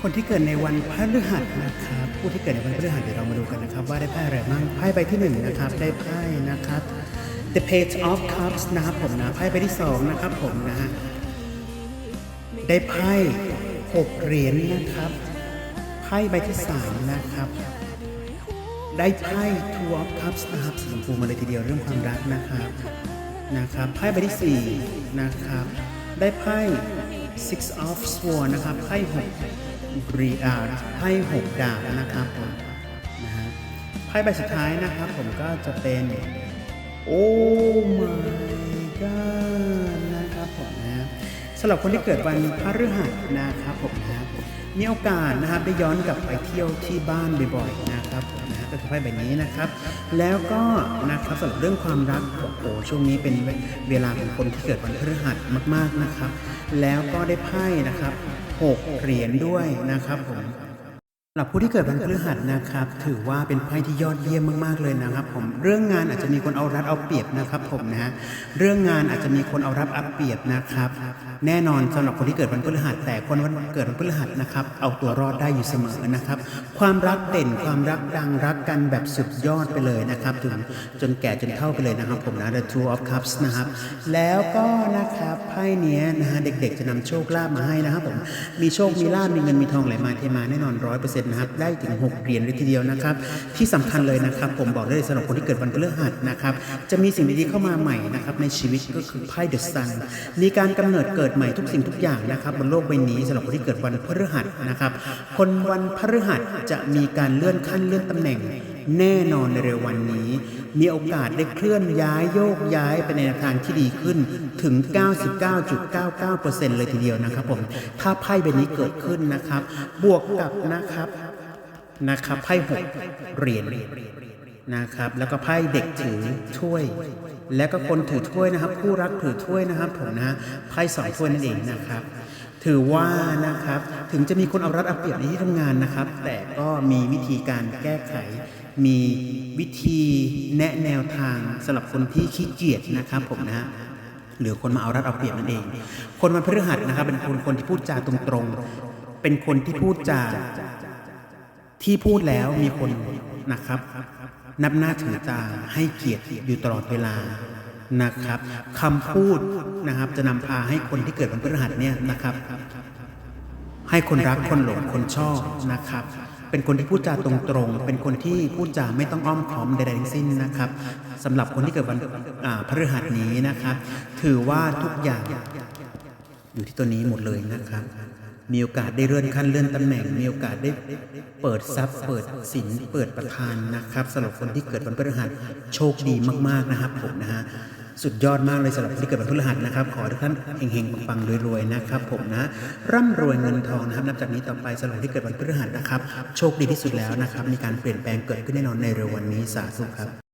คนที่เกิดในวันพฤหัสนะครับ ผู้ที่เกิดในวันพฤหัสเดี๋ยวเรามาดูกันนะครับ ว่าได้ไพ่อะไรบ้างไพ่ใบที่หนึ่งนะครับได้ไพ่นะครับ The Page of Cups นะครับผมนะไพ่ใบที่สองนะครับผมนะฮะได้ไพ่หกเหรียญนะครับไพ่ใบที่สามนะครับได้ไพ่ Two of Cups นะครับสีชมพูมาเลยทีเดียวเรื่องความรักนะครับนะครับไพ่ใบที่สี่นะครับได้ไพ่ Six of Swords นะครับไพ่หก รีอาร์ไพ่หกดาบนะครับผมนะฮะไพ่ใบสุดท้ายนะครับผมก็จะเป็นโอ้ my god นะครับผมนะสำหรับคนที่เกิดวันพฤหัสนะครับผมนะมีโอกาสนะครับได้ย้อนกลับไปเที่ยวที่บ้านบ่อยๆนะครับผม ก็คือไพ่ใบนี้นะครับ แล้วก็นะครับสำหรับเรื่องความรักโอ้โหช่วงนี้เป็นเวลาของคนที่เกิดวันพฤหัสมาก ๆนะครับ แล้วก็ได้ไพ่นะครับหกเหรียญด้วยนะครับผม หรับผู้ที่เกิดวันพฤหัสนะครับ ถือว่าเป็นไพ่ที่ยอดเยี่ยมมากๆเลยนะครับ ผมเรื่องงานอาจจะมีคนเอารัดเอาเปรียบนะครับ ผมนะเรื่องงานอาจจะมีคนเอารับเอาเปรียบนะครับ แน่นอนสำหรับคนที่เกิดวันพฤหัสแต่คนวันเกิดวันพฤหัสนะครับ เอาตัวรอดได้อยู่เสมอนะครับ ความรักเด่นความรักดังรักกันแบบสุดยอดไปเลยนะครับ ถึงจนแก่จนเฒ่าไปเลยนะครับ ผมนะ The Two of Cups นะครับ แล้วก็นะครับไพ่เนี้ยนะฮะเด็ก ๆ จะนำโชคลาภมาให้นะครับ ผมมีโชคมีลาภมีเงินมีทองไหลมาเทมาแน่นอนร้อยเปอร์เซ็นต์นะครับได้ถึง 6 เหรียญเลยทีเดียวนะครับ ที่สำคัญเลยนะครับ ผมบอกได้เลยสำหรับคนที่เกิดวันพฤหัสนะครับจะมีสิ่งดีๆเข้ามาใหม่นะครับในชีวิตก็คือไพ่เดอะซันมีการกำเนิดเกิดใหม่ทุกสิ่งทุกอย่างนะครับบนโลกใบนี้สำหรับคนที่เกิดวันพฤหัสนะครับคนวันพฤหัสจะมีการเลื่อนขั้นเลื่อนตำแหน่ง แน่นอนในเร็ววันนี้ มีโอกาสได้เคลื่อนย้ายโยกย้ายไปในทางที่ดีขึ้นถึง 99.99%เลยทีเดียวนะครับผมถ้าไพ่ใบนี้เกิดขึ้นนะครับ บวกกับนะครับนะครับไพ่หกเหรียญนะครับ แล้วก็ไพ่เด็กถือถ้วย แล้วก็คนถือถ้วยนะครับ ผู้รักถือถ้วยนะครับผมนะไพ่สองถ้วยนั่นเองนะครับ ถือว่านะครับถึงจะมีคนเอารัดเอาเปรียบในที่ทำงานนะครับ แต่ก็มีวิธีการแก้ไข มีวิธีแนะแนวทางสำหรับคนที่ขี้เกียจนะครับผมนะฮะหรือคนมาเอารัดเอาเปรียบนั่นเอง คนวันพฤหัสนะครับ เป็นคนคนที่พูดจาตรงๆ เป็นคนที่พูดจาที่พูดแล้วมีคนนะครับ นับหน้าถือตาให้เกียรติอยู่ตลอดเวลา นะครับคำพูดนะครับจะนำพาให้คนที่เกิดวันพฤหัสเนี่ยนะครับ ให้คนรักคนหลงคนชอบนะครับเป็นคนที่พูดจาตรงๆ เป็นคนที่พูดจาไม่ต้องอ้อมค้อมใดๆทั้งสิ้นนะครับสำหรับคนที่เกิดวันอ่าพฤหัสนี้นะครับ ถือว่าทุกอย่างอยู่ที่ตัวนี้หมดเลยนะครับ มีโอกาสได้เลื่อนขั้นเลื่อนตำแหน่ง มีโอกาสได้เปิดทรัพย์ เปิดสิน เปิดประทานนะครับสำหรับคนที่เกิดวันพฤหัสโชคดีมากๆนะครับผมนะฮะ สุดยอดมากเลยสำหรับที่เกิดวันพฤหัสนะครับ ขอทุกท่านเฮงๆปังๆรวยๆนะครับ ผมนะร่ำรวยเงินทองนะครับนับจากนี้ต่อไปสำหรับที่เกิดวันพฤหัสนะครับ โชคดีที่สุดแล้วนะครับ มีการเปลี่ยนแปลงเกิดขึ้นแน่นอนในเร็ววันนี้สาธุครับ